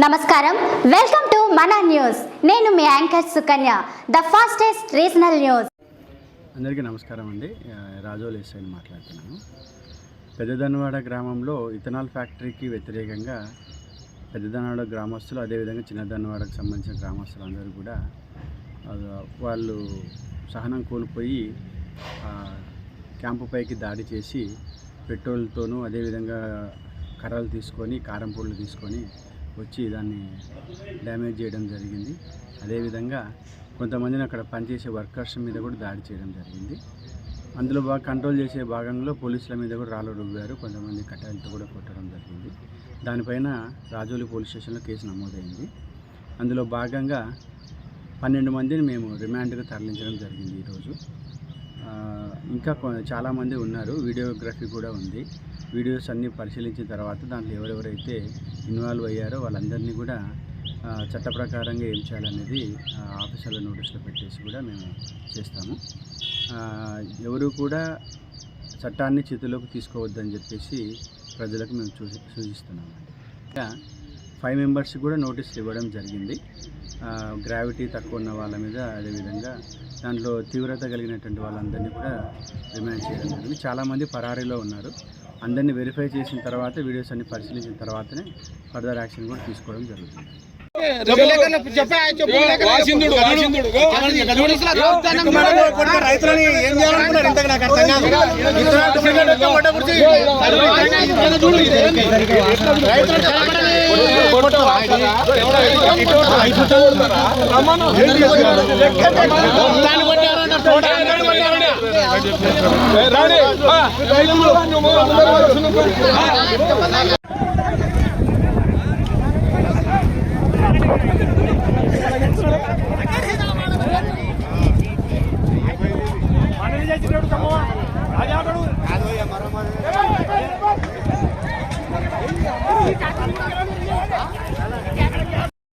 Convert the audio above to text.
నమస్కారం. Welcome to మన news. నేను మీ anchor Sukanya the fastest regional news. అందరికీ నమస్కారం అండి. ఆ, రాజోల్ ఎస్ఐని మాట్లాడుతున్నాను. పెద్దదనవాడ గ్రామంలో ఇథనాల్ ఫ్యాక్టరీకి వ్యతిరేకంగా పెద్దదనవాడ గ్రామస్తులు అదేవిధంగా చిన్నదనవాడకు సంబంధించిన గ్రామస్తులు అందరూ కూడా వాళ్ళు సహనం కోల్పోయి క్యాంపు పైకి దాడి చేసి పెట్రోల్తోనూ అదేవిధంగా కర్రలు తీసుకొని కారం పొడులు తీసుకొని వచ్చి దాన్ని డ్యామేజ్ చేయడం జరిగింది. అదేవిధంగా కొంతమందిని అక్కడ పనిచేసే వర్కర్స్ మీద కూడా దాడి చేయడం జరిగింది. అందులో బాగా కంట్రోల్ చేసే భాగంలో పోలీసుల మీద కూడా రాళ్ళు రువ్వారు. కొంతమంది కట్టాలతో కూడా కొట్టడం జరిగింది. దానిపైన రాజోలి పోలీస్ స్టేషన్లో కేసు నమోదైంది. అందులో భాగంగా పన్నెండు మందిని మేము రిమాండ్గా తరలించడం జరిగింది ఈరోజు. ఇంకా కొ- చాలామంది ఉన్నారు. వీడియోగ్రఫీ కూడా ఉంది. వీడియోస్ అన్నీ పరిశీలించిన తర్వాత దాంట్లో ఎవరెవరైతే ఇన్వాల్వ్ అయ్యారో వాళ్ళందరినీ కూడా చట్ట ప్రకారంగా ఏం చేయాలనేది ఆఫీసర్ల నోటీసులో పెట్టేసి కూడా మేము చేస్తాము. ఎవరు కూడా చట్టాన్ని చేతిలోకి తీసుకోవద్దని చెప్పేసి ప్రజలకు మేము చూ సూచిస్తున్నాము ఇంకా ఫైవ్ మెంబర్స్కి కూడా నోటీస్ ఇవ్వడం జరిగింది. గ్రావిటీ తక్కువ ఉన్న వాళ్ళ మీద అదేవిధంగా దాంట్లో తీవ్రత కలిగినటువంటి వాళ్ళందరినీ కూడా రిమాండ్ చేయడం జరిగింది. చాలామంది పరారీలో ఉన్నారు. అందరినీ వెరిఫై చేసిన తర్వాత వీడియోస్ అన్ని పరిశీలించిన తర్వాతనే ఫర్దర్ యాక్షన్ కూడా తీసుకోవడం జరుగుతుంది. రైతులని ఏం చేయాలనుకున్నారు ఇంతకు నాకు అర్థం కాదు ఇతరులకు મારા